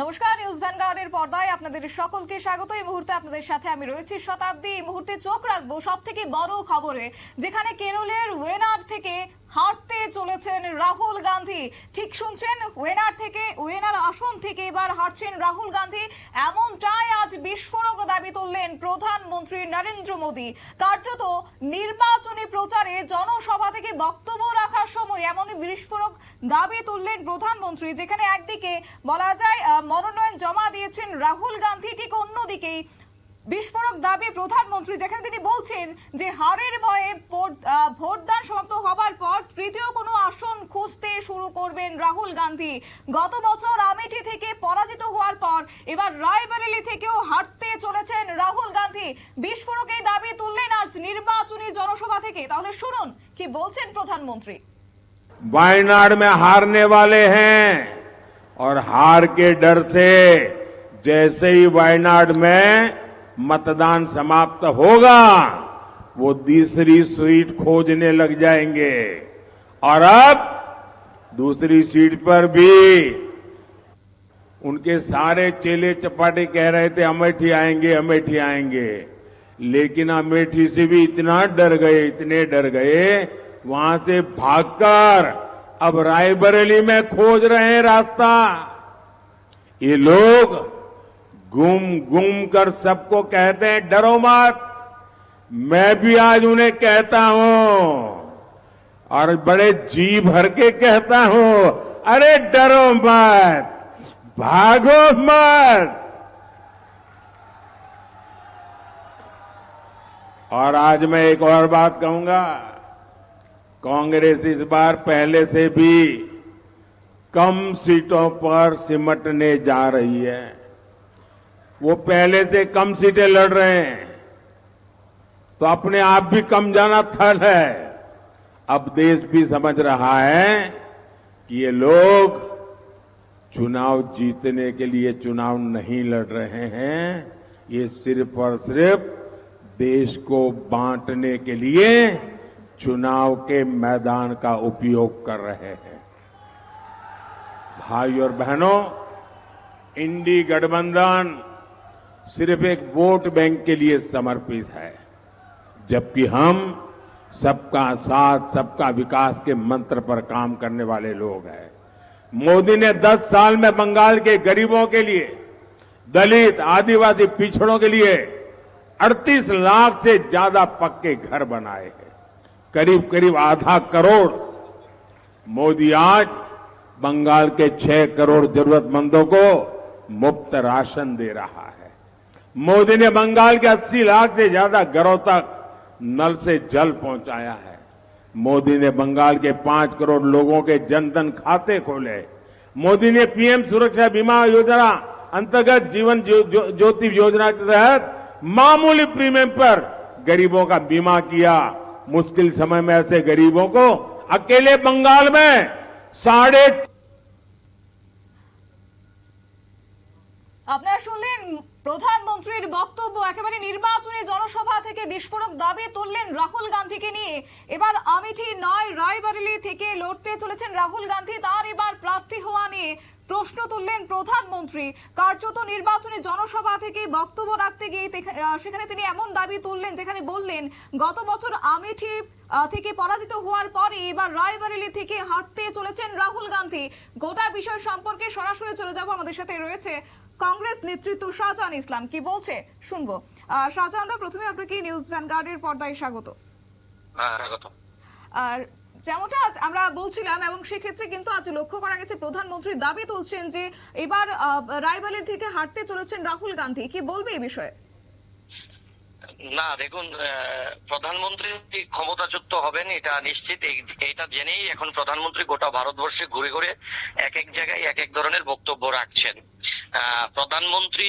নমস্কার, নিউজ ভ্যানগার্ডের পর্দায় আপনাদের সকলকে স্বাগত। এই মুহূর্তে আপনাদের সাথে আমি রয়েছি শতাব্দী। এই মুহূর্তে চোখ রাখব সব থেকে বড় খবরে, যেখানে কেরলের ওয়েনার থেকে হারতে চলেছেন রাহুল গান্ধী। ঠিক শুনছেন ওয়েনার থেকে ওয়েনার আসন থেকে এবার হারছেন রাহুল গান্ধী। এমনটাই আজ বিস্ফোরক দাবি তুললেন প্রধানমন্ত্রী নরেন্দ্র মোদী। কার্যত নির্বাচনী প্রচারে জনসভা থেকে বক্তব্য রাখার সময় এমনই বিস্ফোরক দাবি তুললেন প্রধানমন্ত্রী, যেখানে একদিকে বলা যায় মনোনয়ন জমা দিয়েছেন রাহুল গান্ধী, ঠিক অন্যদিকেই বিস্ফোরক দাবি প্রধানমন্ত্রী যেখানে তিনি বলছেন যে হারের ভয়ে ভোট- আহ, ভোটদান সমাপ্ত হবার পর তৃতীয় কোনো আসন খুঁজতে শুরু করবেন রাহুল গান্ধী গত বছর আমেঠি থেকে পরাজিত হওয়ার পর এবার রায়বেরেলি থেকেও হারতে চলেছেন রাহুল গান্ধী বিস্ফোরক এই দাবি তুললেন আজ নির্বাচনী জনসভা থেকে তাহলে শুনুন কি বলছেন প্রধানমন্ত্রী वायनाड में हारने वाले हैं और हार के डर से जैसे ही वायनाड में मतदान समाप्त होगा। वो तीसरी सीट खोजने लग जाएँगे। और अब दूसरी सीट पर भी उनके सारे चेले चपाटे कह रहे थे, अमेठी आएँगे अमेठी आएँगे। लेकिन अमेठी से भी इतना डर गए, इतने डर गए, वहाँ से भागकर अब रायबरेली में खोज रहे हैं रास्ता। ये लोग गुम घूम कर सबको कहते हैं, डरो मत। मैं भी आज उन्हें कहता हूँ और बड़े जी भर के कहता हूँ, अरे डरो मत, भागो मत। और आज मैं एक और बात कहूँगा, कांग्रेस इस बार पहले से भी कम सीटों पर सिमटने जा रही है। वो पहले से कम सीटें लड़ रहे हैं। तो अपने आप भी कम जाना थल है। अब देश भी समझ रहा है कि ये लोग चुनाव जीतने के लिए चुनाव नहीं लड़ रहे हैं। ये सिर्फ़ और सिर्फ़ देश को बांटने के लिए चुनाव के मैदान का उपयोग कर रहे हैं। भाई और बहनों, इंडी गठबंधन सिर्फ़ एक वोट बैंक के लिए समर्पित है, जबकि हम सबका साथ, सबका विकास के मंत्र पर काम करने वाले लोग हैं। मोदी ने 10 साल में बंगाल के गरीबों के लिए, दलित, आदिवासी पिछड़ों के लिए 38 लाख से ज़्यादा पक्के घर बनाए हैं। करीब करीब आधा करोड़। मोदी आज बंगाल के 6 करोड़ जरूरतमंदों को मुफ़्त राशन दे रहा है। मोदी ने बंगाल के 80 लाख से ज्यादा घरों तक नल से जल पहुंचाया है मोदी ने बंगाल के पांच करोड़ लोगों के जनधन खाते खोले मोदी ने पीएम सुरक्षा बीमा योजना अंतर्गत जीवन ज्यो- ज्यो- ज्योति योजना के तहत मामूली प्रीमियम पर गरीबों का बीमा किया मुश्किल समय में ऐसे गरीबों को अकेले बंगाल में साढ़े আপনারা শুনলেন প্রধানমন্ত্রীর বক্তব্য একেবারে নির্বাচনী জনসভা থেকে বিস্ফোরক দাবি তুললেন রাহুল গান্ধীকে নিয়ে। এবার আমিঠি নয়, রায়বরেলি থেকে লড়তে চলেছেন রাহুল গান্ধী। তার এবার প্রার্থী হওয়া নিয়ে প্রশ্ন তুললেন প্রধানমন্ত্রী। কার্যত নির্বাচনী জনসভা থেকে বক্তব্য রাখতে গিয়ে সেখানে তিনি এমন দাবি তুললেন যেখানে বললেন, গত বছর আমেঠি থেকে পরাজিত হওয়ার পরে এবার রায়বরেলি থেকে হাঁটতে চলেছেন রাহুল গান্ধী। গোটা বিষয় সম্পর্কে সরাসরি চলে যাব। আমাদের সাথে রয়েছে কংগ্রেস নেতৃত্ব শাহজাহান ইসলাম কি বলছে? শুনব। শাহজাহান দা প্রথমে আপনাকে নিউজ ভ্যানগার্ডের পর্দায় স্বাগত। হ্যাঁ স্বাগত। আর যেমনটা আজ আমরা বলছিলাম এবং সেক্ষেত্রে কিন্তু আজ লক্ষ্য করা গেছে প্রধানমন্ত্রী দাবি তুলছেন যে এবার রায়বারেলি থেকে হাঁটতে চলেছেন রাহুল গান্ধী। কি বলবে এই বিষয়ে? না, দেখুন প্রধানমন্ত্রী ক্ষমতাচ্যুত হবেন, এটা নিশ্চিত। এটা জেনেই এখন প্রধানমন্ত্রী গোটা ভারতবর্ষে ঘুরে ঘুরে এক এক জায়গায় এক এক ধরনের বক্তব্য রাখছেন। প্রধানমন্ত্রী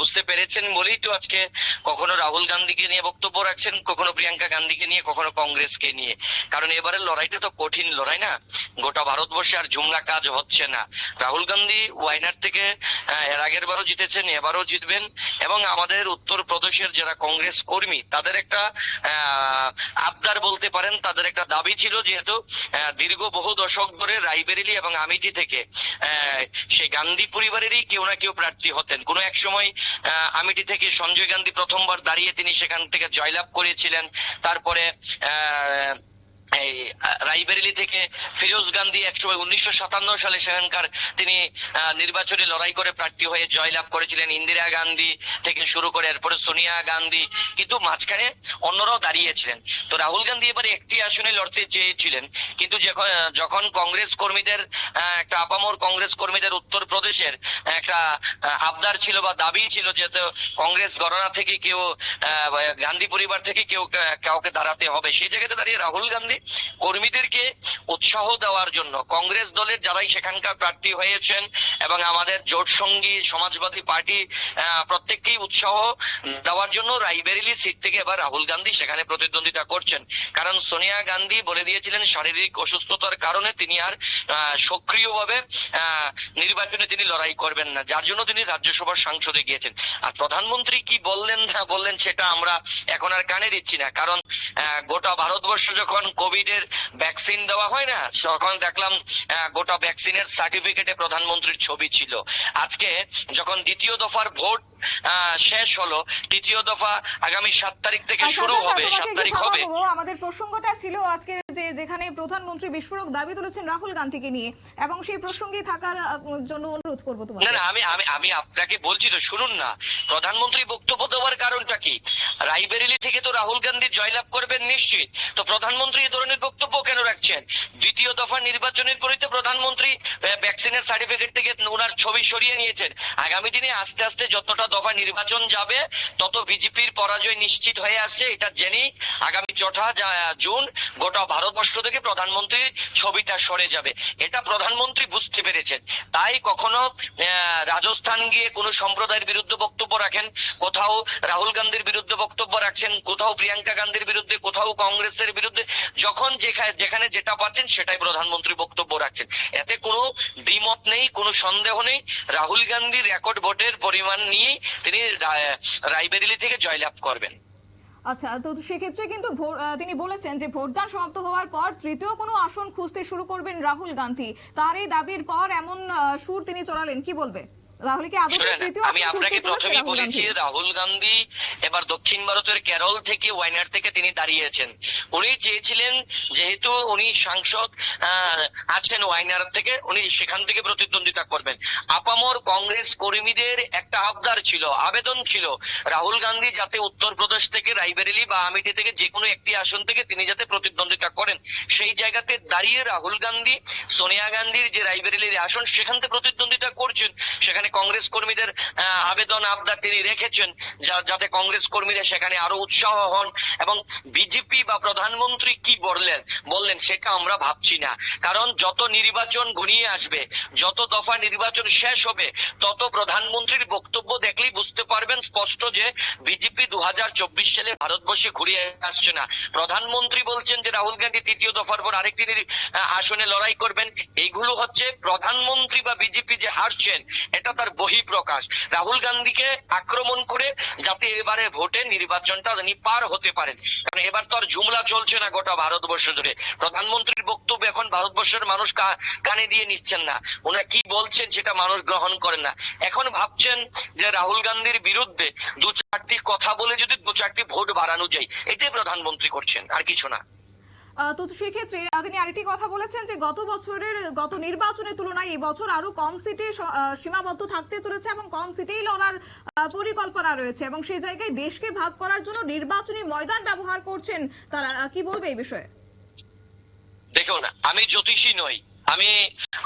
বুঝতে পেরেছেন বলেই তো আজকে কখনো রাহুল গান্ধীকে নিয়ে বক্তব্য রাখছেন, কখনো প্রিয়াঙ্কা গান্ধীকে নিয়ে, কখনো কংগ্রেসকে নিয়ে। কারণ এবারের লড়াইটা তো কঠিন লড়াই না? গোটা ভারতবর্ষে আর জুমলা কাজ হচ্ছে না। রাহুল গান্ধী ওয়াইনার থেকে এর আগের বারও জিতেছেন, এবারও জিতবেন, এবং আমাদের উত্তর প্রদেশের যারা কংগ্রেস কর্মী তাদের একটা আবদার বলতে পারেন তাদের একটা দাবি ছিল যেহেতু দীর্ঘ বহু দশক ধরে রাইবেরেলি এবং আমিটি থেকে সেই গান্ধী পরিবারেরই কেউ না কেউ প্রার্থী হতেন। কোনো এক সময় আমিটি থেকে সঞ্জয় গান্ধী প্রথমবার দাঁড়িয়ে তিনি সেখান থেকে জয়লাভ করেছিলেন। তারপরে আহ, এই রাইবেরেলি থেকে ফিরোজ গান্ধী একসময় উনিশশো সাতান্ন সালে সেখানকার তিনি নির্বাচনী লড়াই করে প্রার্থী হয়ে জয়লাভ করেছিলেন ইন্দিরা গান্ধী থেকে শুরু করে এরপরে সোনিয়া গান্ধী। কিন্তু মাঝখানে অন্যরাও দাঁড়িয়েছিলেন। তো রাহুল গান্ধী এবারে একটি আসনে লড়তে চেয়েছিলেন। কিন্তু যখন কংগ্রেস কর্মীদের একটা আপামর কংগ্রেস কর্মীদের উত্তরপ্রদেশের একটা আবদার ছিল বা দাবি ছিল যে কংগ্রেস গণনা থেকে কেউ গান্ধী পরিবার থেকে কেউ কাউকে দাঁড়াতে হবে। সেই জায়গাতে দাঁড়িয়ে রাহুল গান্ধী কর্মীদেরকে উৎসাহ দেওয়ার জন্য কংগ্রেস দলের যারাই সেখানকার প্রার্থী হয়েছেন এবং আমাদের জোট সঙ্গী, সমাজবাদী পার্টি প্রত্যেককেই উৎসাহ দেওয়ার জন্য রাইবেরেলি সিট থেকে এবার রাহুল গান্ধী সেখানে প্রতিদ্বন্দ্বিতা করছেন। কারণ সোনিয়া গান্ধী বলে দিয়েছিলেন, শারীরিক অসুস্থতার কারণে তিনি আর সক্রিয়ভাবে নির্বাচনে তিনি লড়াই করবেন না। যার জন্য তিনি রাজ্যসভার সাংসদে গিয়েছেন। আর প্রধানমন্ত্রী কি বললেন না বললেন সেটা আমরা এখন আর কানে দিচ্ছি না। কারণ গোটা ভারতবর্ষ যখন কোভিড এর ভ্যাকসিন দেওয়া হয় না? তখন দেখলাম গোটা ভ্যাকসিনের সার্টিফিকেটে প্রধানমন্ত্রীর ছবি ছিল। আজকে যখন দ্বিতীয় দফার ভোট শেষ হলো। তৃতীয় দফা আগামী সাত তারিখ থেকে আচ্ছা, শুরু আচ্ছা, হবে সাত তারিখ হবে। আমাদের প্রসঙ্গটা ছিল আজকে যে যেখানে প্রধানমন্ত্রী বিস্ফোরক দাবি তুলেছেন রাহুল গান্ধীকে নিয়ে এবং সেই প্রসঙ্গে থাকার জন্য অনুরোধ করব তোমাকে না আমি আমি আমি আপনাকে বলছি তো শুনুন না। প্রধানমন্ত্রী বক্তব্য দেওয়ার কারণটা কি? রাইবেরেলি থেকে তো রাহুল গান্ধী জয়লাভ করবেন নিশ্চিত। তো প্রধানমন্ত্রী এই ধরনের বক্তব্য কেন রাখছেন? দ্বিতীয় দফা নির্বাচনের পরে তো প্রধানমন্ত্রী ভ্যাকসিনের সার্টিফিকেট থেকে ওনার ছবি সরিয়ে নিয়েছেন। আগামী দিনে আস্তে আস্তে যতটা দফা নির্বাচন যাবে, তত বিজেপির পরাজয় নিশ্চিত হয়ে আসছে, এটা জেনেই আগামী জা- জুন গোটা ভারতবর্ষ থেকে প্রধানমন্ত্রীর ছবিটা সরে যাবে। এটা প্রধানমন্ত্রী বুঝতে পেরেছেন। তাই কখনো রাজস্থান গিয়ে কোনো সম্প্রদায়ের বিরুদ্ধে বক্তব্য রাখেন, কোথাও রাহুল গান্ধীর বিরুদ্ধে বক্তব্য রাখছেন, কোথাও প্রিয়াঙ্কা গান্ধীর বিরুদ্ধে, কোথাও কংগ্রেসের বিরুদ্ধে, যখন যেখানে যেটা পাচ্ছেন সেটাই প্রধানমন্ত্রী বক্তব্য রাখছেন। এতে কোনো দ্বিমত নেই, কোনো সন্দেহ নেই। রাহুল গান্ধীর রেকর্ড ভোটের পরিমাণ নিয়ে তিনি রাইবেরিলি থেকে জয়লাভ করবেন। আচ্ছা তো সেক্ষেত্রে কিন্তু তিনি বলেছেন যে ভোটদান সমাপ্ত হওয়ার পর তৃতীয় কোনো আসন খুঁজতে শুরু করবেন রাহুল গান্ধী। তার এই দাবির পর এমন সুর তিনি চড়ালেন, কি বলবে? আমি আপনাকে প্রথমেই বলেছি? রাহুল গান্ধী এবার দক্ষিণ ভারতের কেরল থেকে ওয়াইনার থেকে তিনি দাঁড়িয়েছেন। উনি চেয়েছিলেন যেহেতু উনি সাংসদ আছেন ওয়াইনার থেকে উনি সেখান থেকে প্রতিদ্বন্দ্বিতা করবেন। আপামর কংগ্রেস কর্মীদের একটা আবদার ছিল আবেদন ছিল রাহুল গান্ধী যাতে উত্তরপ্রদেশ থেকে রাইবেরেলি বা আমিটি থেকে যে কোনো একটি আসন থেকে তিনি যাতে প্রতিদ্বন্দ্বিতা করেন সেই জায়গাতে দাঁড়িয়ে রাহুল গান্ধী সোনিয়া গান্ধীর যে রাইবেরেলির আসন সেখান থেকে প্রতিদ্বন্দ্বিতা করছেন। সেখানে কংগ্রেস কর্মীদের আবেদন, আবদার তিনি রেখেছেন যাতে কংগ্রেস কর্মীরা সেখানে আরও উৎসাহ হন। এবং বিজেপি বা প্রধানমন্ত্রী কি বললেন? বললেন, সেটা আমরা ভাবছি না। কারণ যত নির্বাচন ঘনিয়ে আসবে, যত দফা নির্বাচন শেষ হবে, তত প্রধানমন্ত্রীর বক্তব্য দেখলেই বুঝতে পারবেন স্পষ্ট যে বিজেপি দু হাজার চব্বিশ সালে ভারতবর্ষে ঘুরিয়ে আসছে না। প্রধানমন্ত্রী বলছেন যে রাহুল গান্ধী তৃতীয় দফার পর আরেকটি আসনে লড়াই করবেন। এইগুলো হচ্ছে প্রধানমন্ত্রী বা বিজেপি যে হারছেন, এটা তার বহিঃপ্রকাশ। রাহুল গান্ধীকে আক্রমণ করে যাতে এবারে ভোটে নির্বাচনটা তিনি পার হতে পারেন। কারণ এবার তো আর জুমলা চলছে না গোটা ভারতবর্ষ জুড়ে। প্রধানমন্ত্রীর বক্তব্য এখন ভারতবর্ষের মানুষ কানে দিয়ে নিচ্ছেন না। ওনারা কি বলছেন সেটা মানুষ গ্রহণ করেন না। এখন ভাবছেন যে রাহুল গান্ধীর বিরুদ্ধে দু চারটি কথা বলে যদি দু চারটি ভোট বাড়ানো যায়, এটাই প্রধানমন্ত্রী করছেন, আর কিছু না। তো সেক্ষেত্রে তিনি আরেকটি কথা বলেছেন যে গত বছরের, গত নির্বাচনের তুলনায় এই বছর আরও কম সিটে সীমাবদ্ধ থাকতে চলেছে এবং কম সিটেই লড়ার পরিকল্পনা রয়েছে এবং সেই জায়গায় দেশকে ভাগ করার জন্য নির্বাচনী ময়দান ব্যবহার করছেন তারা। কি বলবে এই বিষয়ে? দেখুন, আমি জ্যোতিষী নই। আমি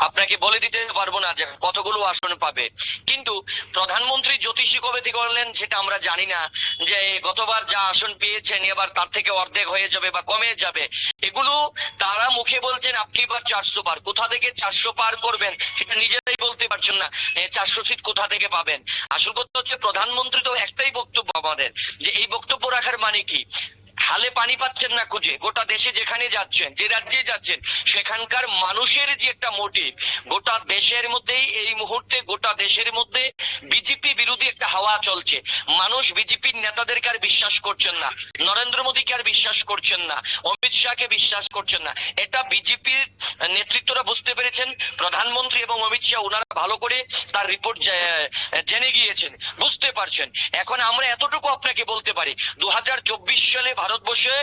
আপনাকে বলে দিতে পারব না যে কতগুলো আসন পাবে। কিন্তু প্রধানমন্ত্রী জ্যোতিষী কবে থেকে করলেন সেটা আমরা জানি না, যে গতবার যা আসন পেয়েছেন, এবার তার থেকে অর্ধেক হয়ে যাবে বা কমে যাবে। এগুলো তারা মুখে বলছেন, আপনি এবার চারশো পার। কোথা থেকে চারশো পার করবেন সেটা নিজেরাই বলতে পারছেন না চারশো সিট কোথা থেকে পাবেন? আসল কথা হচ্ছে, প্রধানমন্ত্রী তো একটাই বক্তব্য আমাদের, যে এই বক্তব্য রাখার মানে কি? খালে পানি পাচ্ছেন না খুঁজে, গোটা দেশে যেখানে যাচ্ছেন, যে রাজ্যে যাচ্ছেন, সেখানকার মানুষের যে একটা মোটিভ গোটা দেশের মধ্যেই এই মুহূর্তে, গোটা দেশের মধ্যে বিজেপি বিরোধী একটা হাওয়া চলছে। মানুষ বিজেপির নেতাদেরকে আর বিশ্বাস করছেন না, নরেন্দ্র মোদীকে আর বিশ্বাস করছেন না, অমিত শাহকে বিশ্বাস করছেন না। এটা বিজেপির নেতৃত্বরা বুঝতে পেরেছেন, প্রধানমন্ত্রী এবং অমিত শাহ ওনারা ভালো করে তার রিপোর্ট জেনে গিয়েছেন, বুঝতে পারছেন। এখন আমরা এতটুকু আপনাকে বলতে পারি, দু হাজার চব্বিশ সালে ভারতবর্ষে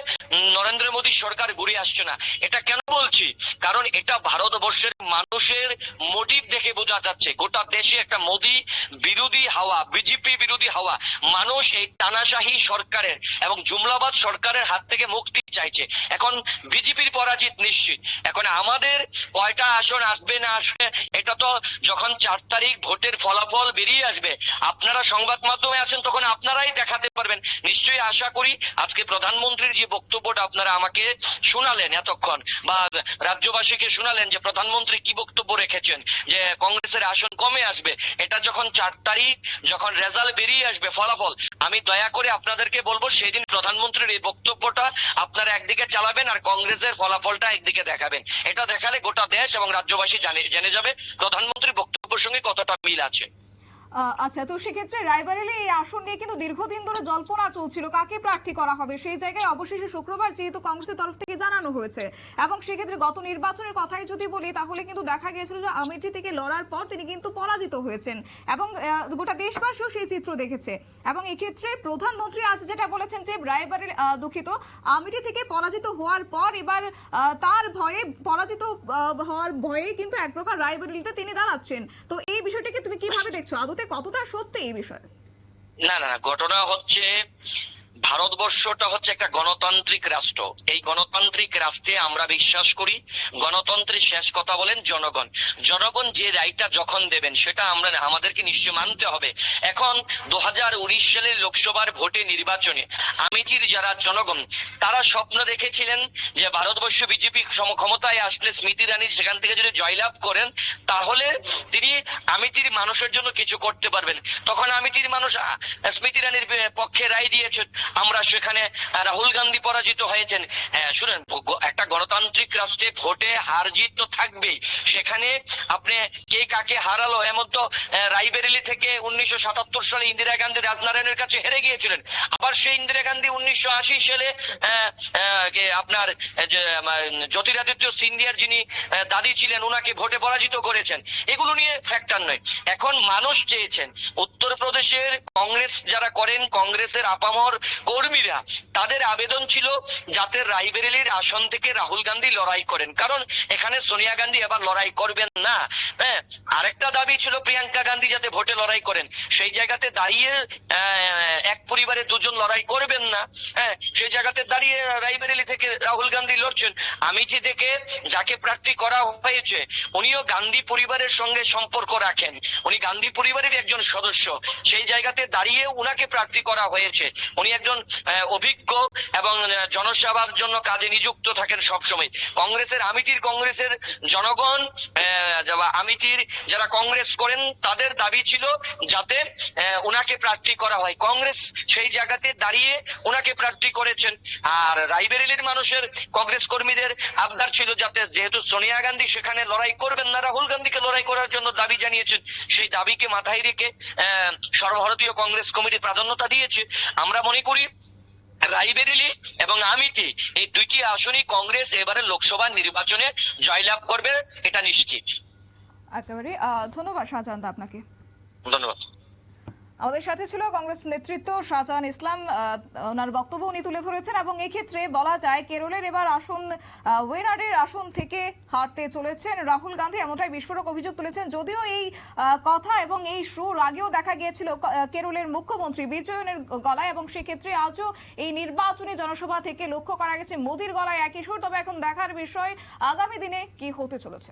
নরেন্দ্র মোদী সরকার ঘুরে আসছে না। এটা কেন বলছি? কারণ এটা ভারতবর্ষের মানুষের মোটিভ দেখে বোঝা যাচ্ছে। গোটা দেশে একটা মোদী বিরোধী হাওয়া, বিজেপি বিরোধী হাওয়া। মানুষ এই তানাশাহী সরকারের এবং জুমলাবাদ সরকারের হাত থেকে মুক্তি চাইছে। এখন বিজেপির পরাজিত নিশ্চিত। এখন আমাদের কয়টা আসন আসবে না আসবে, এটা তো যখন চার তারিখ ভোটের ফলাফল বেরিয়ে আসবে, আপনারা সংবাদ মাধ্যমে আছেন তখন আপনারাই দেখাতে পারবেন। নিশ্চয়ই আশা করি আজকে প্রধানমন্ত্রীর যে বক্তব্যটা আপনারা আমাকে শোনালেন এতক্ষণ, বা রাজ্যবাসীকে শোনালেন যে প্রধানমন্ত্রী কি বক্তব্য রেখেছেন, যে কংগ্রেসের আসন কমে আসবে, এটা যখন চার তারিখ যখন রেজাল্ট বেরিয়ে আসবে, ফলাফল, আমি দয়া করে আপনাদেরকে বলব সেদিন প্রধানমন্ত্রীর এই বক্তব্যটা আপনারা একদিকে চালাবেন আর কংগ্রেসের ফলাফলটা একদিকে দেখাবেন। এটা দেখালে গোটা দেশ এবং রাজ্যবাসী জানে, জেনে যাবে প্রধানমন্ত্রীর বক্তব্যের সঙ্গে কতটা মিল আছে। আচ্ছা তো সেক্ষেত্রে রায়বারেলি এই আসন নিয়ে কিন্তু দীর্ঘদিন ধরে জল্পনা চলছিল, কাকে প্রার্থী করা হবে? সেই জায়গায় অবশেষে শুক্রবার যেহেতু কংগ্রেসের তরফ থেকে জানানো হয়েছে, এবং সেক্ষেত্রে গত নির্বাচনের কথাই যদি বলি, তাহলে কিন্তু দেখা গিয়েছিল যে আমেঠি থেকে লড়ার পর তিনি কিন্তু পরাজিত হয়েছেন, এবং গোটা দেশবাসীও সেই চিত্র দেখেছে, এবং এক্ষেত্রে প্রধানমন্ত্রী আজ যেটা বলেছেন যে রায়বারের দুঃখিত আমেঠি থেকে পরাজিত হওয়ার পর এবার তার ভয়ে পরাজিত হওয়ার ভয়ে কিন্তু এক প্রকার রায়বারেলিতে তিনি দাঁড়াচ্ছেন, তো এই বিষয়টিকে তুমি কীভাবে দেখছ? আদতে কতটা সত্যি এই বিষয়ে? না না ঘটনা হচ্ছে ভারতবর্ষটা হচ্ছে একটা গণতান্ত্রিক রাষ্ট্র। এই গণতান্ত্রিক রাষ্ট্রে আমরা বিশ্বাস করি, গণতন্ত্রের শেষ কথা বলেন জনগণ। জনগণ যে রায়টা যখন দেবেন, সেটা আমরা আমাদেরকে নিশ্চয় মানতে হবে। এখন দু সালের লোকসভার ভোটে নির্বাচনে আমিচির যারা জনগণ, তারা স্বপ্ন দেখেছিলেন যে ভারতবর্ষ বিজেপি ক্ষমতায় আসলে স্মৃতি ইরানি সেখান থেকে যদি জয়লাভ করেন, তাহলে তিনি আমিটির মানুষের জন্য কিছু করতে পারবেন। তখন আমিটির মানুষ স্মৃতি ইরানির পে- পক্ষে রায় দিয়েছেন আমরা সেখানে রাহুল গান্ধী পরাজিত হয়েছেন। হ্যাঁ, শুনেন একটা গণতান্ত্রিক রাষ্ট্রে ভোটে হার জিত তো থাকবেই। সেখানে আপনি কে কাকে হারালো এমন তো আহ, রায়বেরেলি থেকে উনিশশো সাতাত্তর সালে ইন্দিরা গান্ধী রাজনারায়ণের কাছে হেরে গিয়েছিলেন। আবার সেই ইন্দিরা গান্ধী উনিশশো আশি সালে আপনার জ্যোতিরাদিত্য সিন্ধিয়ার যিনি দাদি ছিলেন ওনাকে ভোটে পরাজিত করেছেন। এগুলো নিয়ে ফ্যাক্টর নয়। এখন মানুষ চেয়েছেন উত্তরপ্রদেশের কংগ্রেস যারা করেন, কংগ্রেসের আপামর কর্মীরা, তাদের আবেদন ছিল যাতে রায়বেরেলির আসন থেকে রাহুল গান্ধী লড়াই করেন। কারণ এখানে সোনিয়া গান্ধী এবার লড়াই করবেন না। হ্যাঁ আরেকটা দাবি ছিল প্রিয়াঙ্কা গান্ধী যাতে ভোটে লড়াই করেন। সেই জায়গাতে দাঁড়িয়ে এক পরিবারে দুজন লড়াই করবেন না। হ্যাঁ সেই জায়গাতে দাঁড়িয়ে রায়বেরেলি থেকে রাহুল গান্ধী লড়ছেন। আমি যে দেখে যাকে প্রার্থী করা হয়েছে, উনিও গান্ধী পরিবারের সঙ্গে সম্পর্ক রাখেন। উনি গান্ধী পরিবারের একজন সদস্য। সেই জায়গাতে দাঁড়িয়ে উনাকে প্রার্থী করা হয়েছে। উনি একজন অভিজ্ঞ এবং জনসেবার জন্য কাজে নিযুক্ত থাকেন সবসময়। কংগ্রেসের আমিটির কংগ্রেসের জনগণ আমিটির যারা কংগ্রেস করেন, তাদের দাবি ছিল যাতে উনাকে প্রার্থী করা হয়। কংগ্রেস সেই জায়গাতে দাঁড়িয়ে উনাকে প্রার্থী করেছেন। আর রাইবেরেলির মানুষের কংগ্রেস কর্মীদের আবদার ছিল যাতে, যেহেতু সোনিয়া গান্ধী সেখানে লড়াই করবেন না, রাহুল গান্ধীকে লড়াই করার জন্য দাবি জানিয়েছেন, সেই দাবিকে মাথায় রেখে সর্বভারতীয় কংগ্রেস কমিটি প্রাধান্যতা দিয়েছে। আমরা মনে করি রাইবেরিলি এবং আমিটি এই দুইটি আসনই কংগ্রেস এবারে লোকসভা নির্বাচনে জয়লাভ করবে এটা নিশ্চিত। একেবারে ধন্যবাদ শাহজাহান আপনাকে। ধন্যবাদ। আমাদের সাথে ছিল কংগ্রেস নেতৃত্ব শাহজাহান ইসলাম ওনার বক্তব্য উনি তুলে ধরেছেন এবং এক্ষেত্রে বলা যায় কেরলের এবার আসন ওয়েনারের আসন থেকে হারতে চলেছেন রাহুল গান্ধী, এমনটাই বিস্ফোরক অভিযোগ তুলেছেন। যদিও এই কথা এবং এই সুর আগেও দেখা গিয়েছিল কেরলের মুখ্যমন্ত্রী বিজয়নের গলায় এবং সেক্ষেত্রে আজও এই নির্বাচনী জনসভা থেকে লক্ষ্য করা গেছে। মোদির গলায় একই সুর, তবে এখন দেখার বিষয় আগামী দিনে কি হতে চলেছে।